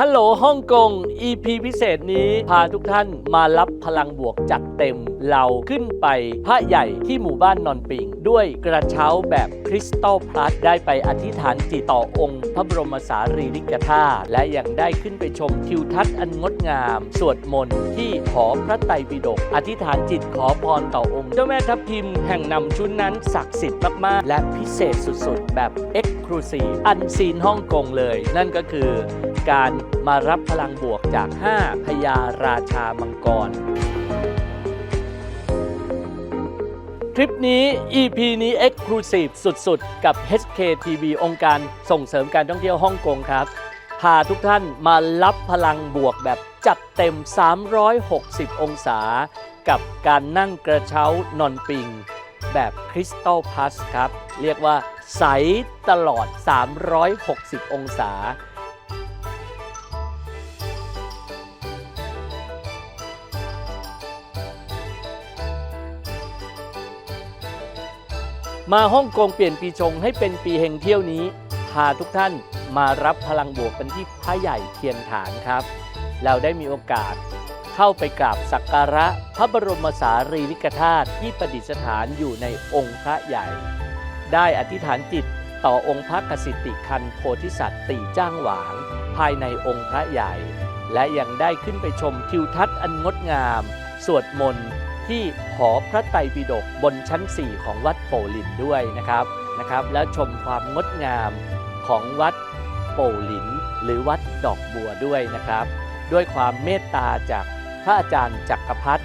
ฮัลโหลฮ่องกง EP พิเศษนี้พาทุกท่านมารับพลังบวกจัดเต็ม เราขึ้นไปพระใหญ่ที่หมู่บ้านนอนปิง ด้วยกระเช้าแบบคริสตัลพลัสได้ไปอธิษฐานจิตต่อองค์ พระบรมสารีริกธาตุและยังได้ขึ้นไปชมทิวทัศน์อันงดงาม สวดมนต์ที่หอพระไตรปิฎกอธิษฐานจิตขอพรต่อองค์ เจ้าแม่ทับทิมแห่งนำชุดนั้นศักดิ์สิทธิ์มากๆ และพิเศษสุดๆ แบบ e x c l u s i v e อันซีนฮ่องกงเลย นั่นก็คือการมารับพลังบวกจาก 5 พญาราชามังกร ทริปนี้ EP นี้ Exclusive สุดๆ กับ HKTV องค์การส่งเสริมการท่องเที่ยวฮ่องกงครับ พาทุกท่านมารับพลังบวกแบบจัดเต็ม 360 องศา กับการนั่งกระเช้านอนปิง แบบคริสตัลพัสครับ เรียกว่าใสตลอด 360 องศา มาฮ่องกงเปลี่ยนปีชงให้เป็นปีเฮงเที่ยวนี้ พาทุกท่านมารับพลังบวกกันที่พระใหญ่เทียนฐานครับ เราได้มีโอกาสเข้าไปกราบสักการะพระบรมสารีริกธาตุที่ประดิษฐานอยู่ในองค์พระใหญ่ ได้อธิษฐานจิตต่อองค์พระกสิติคันโพธิสัตว์ตีจ้างหวาง ภายในองค์พระใหญ่ และยังได้ขึ้นไปชมทิวทัศน์อันงดงาม สวดมนต์ ที่หอพระไตรปิฎกบนชั้น 4 ของวัดโปลินด้วยนะครับนะครับ และชมความงดงามของวัดโปลิน หรือวัดดอกบัวด้วยนะครับ ด้วยความเมตตาจากพระอาจารย์จักรพัฒ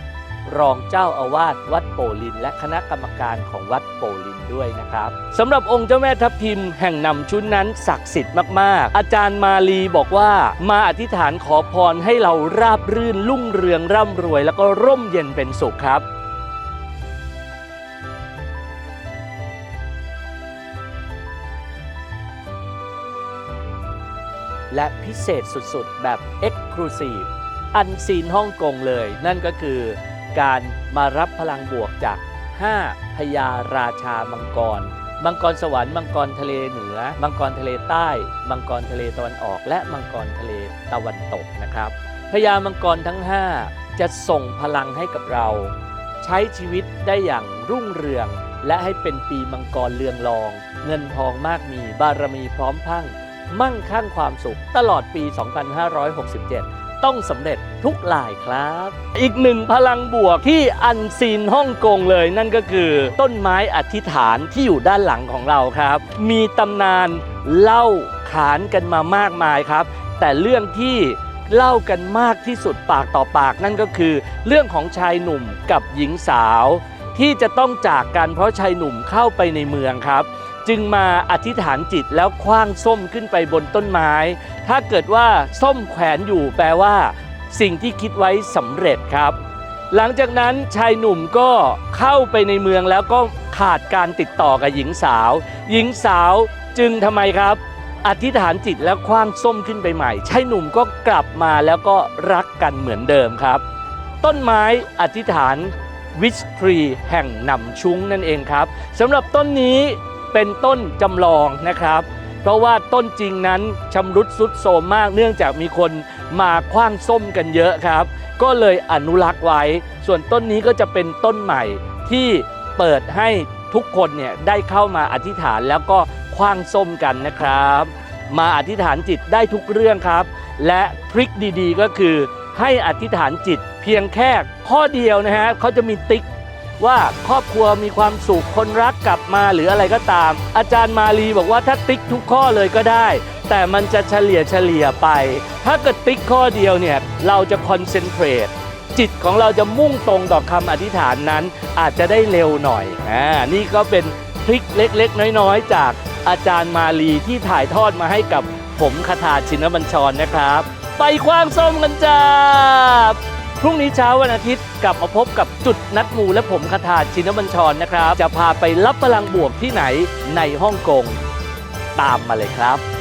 รองเจ้าอาวาสวัดโปลิน และคณะกรรมการของวัดโปลินด้วยนะครับสำหรับองค์เจ้าแม่ทับทิมแห่งนำชุดนั้นศักดิ์สิทธิ์มากๆ อาจารย์มาลีบอกว่ามาอธิษฐานขอพรให้เราราบรื่นรุ่งเรืองร่ำรวย แล้วก็ร่มเย็นเป็นสุขครับและพิเศษสุดๆ แบบ Exclusive อันซีนฮ่องกงเลย นั่นก็คือ การมารับพลังบวกจาก 5 พญาราชามังกร มังกรสวรรค์ มังกรทะเลเหนือ มังกรทะเลใต้ มังกรทะเลตะวันออก และมังกรทะเลตะวันตกนะครับพญามังกรทั้ง 5 จะส่งพลังให้กับเรา ใช้ชีวิตได้อย่างรุ่งเรือง และให้เป็นปีมังกรเรืองรอง เงินทองมากมีบารมีพร้อมพัง มั่งคั่งความสุขตลอดปี 2567 ต้องสำเร็จทุกลายครับ อีกหนึ่งพลังบวกที่อันซีนฮ่องกงเลยนั่นก็คือ ต้นไม้อธิษฐานที่อยู่ด้านหลังของเราครับ มีตำนานเล่าขานกันมามากมายครับ แต่เรื่องที่เล่ากันมากที่สุดปากต่อปากนั่นก็คือ เรื่องของชายหนุ่มกับหญิงสาว ที่จะต้องจากกันเพราะชายหนุ่มเข้าไปในเมืองครับ จึงมาอธิษฐานจิตแล้วคว้างส้มขึ้นไปบนต้นไม้ ถ้าเกิดว่าส้มแขวนอยู่แปลว่า สิ่งที่คิดไว้สำเร็จครับ หลังจากนั้นชายหนุ่มก็เข้าไปในเมืองแล้วก็ขาดการติดต่อกับหญิงสาว หญิงสาวจึงทำไมครับ อธิษฐานจิตแล้วคว้างส้มขึ้นไปใหม่ชายหนุ่มก็กลับมาแล้วก็รักกันเหมือนเดิมครับ ต้นไม้อธิษฐานวิชทรีแห่งหนำชุ้งนั่นเองครับสำหรับต้นนี้ เป็นต้นจำลองนะครับ เพราะว่าต้นจริงนั้นชำรุดสุดโทรมมากเนื่องจากมีคนมาคว้างส้มกันเยอะครับ ก็เลยอนุรักษ์ไว้ ส่วนต้นนี้ก็จะเป็นต้นใหม่ที่เปิดให้ทุกคนเนี่ยได้เข้ามาอธิษฐานแล้วก็คว้างส้มกันนะครับ มาอธิษฐานจิตได้ทุกเรื่องครับ และทริคดีๆ ก็คือให้อธิษฐานจิตเพียงแค่ข้อเดียวนะฮะเขาจะมีติ๊ก ว่าครอบครัวมีความสุขคนรักกลับมาหรืออะไรก็ตาม อาจารย์มาลีบอกว่าถ้าติ๊กทุกข้อเลยก็ได้ แต่มันจะเฉลี่ยเฉลี่ยไป ถ้าเกิดติ๊กข้อเดียวเนี่ยเราจะคอนเซนเทรตจิตของเราจะมุ่งตรงต่อคำอธิษฐานนั้น อาจจะได้เร็วหน่อยอ่านี่ก็เป็นทริคเล็กๆ น้อยๆ จากอาจารย์มาลีที่ถ่ายทอดมาให้กับผมคาถาชินบัญชรนะครับ ไปคว้างส้มกันจ้า พรุ่งนี้เช้าวันอาทิตย์กลับมาพบกับจุดนัดมูและผมคาถาชินบัญชรนะครับ จะพาไปรับพลังบวกที่ไหนในฮ่องกง ตามมาเลยครับ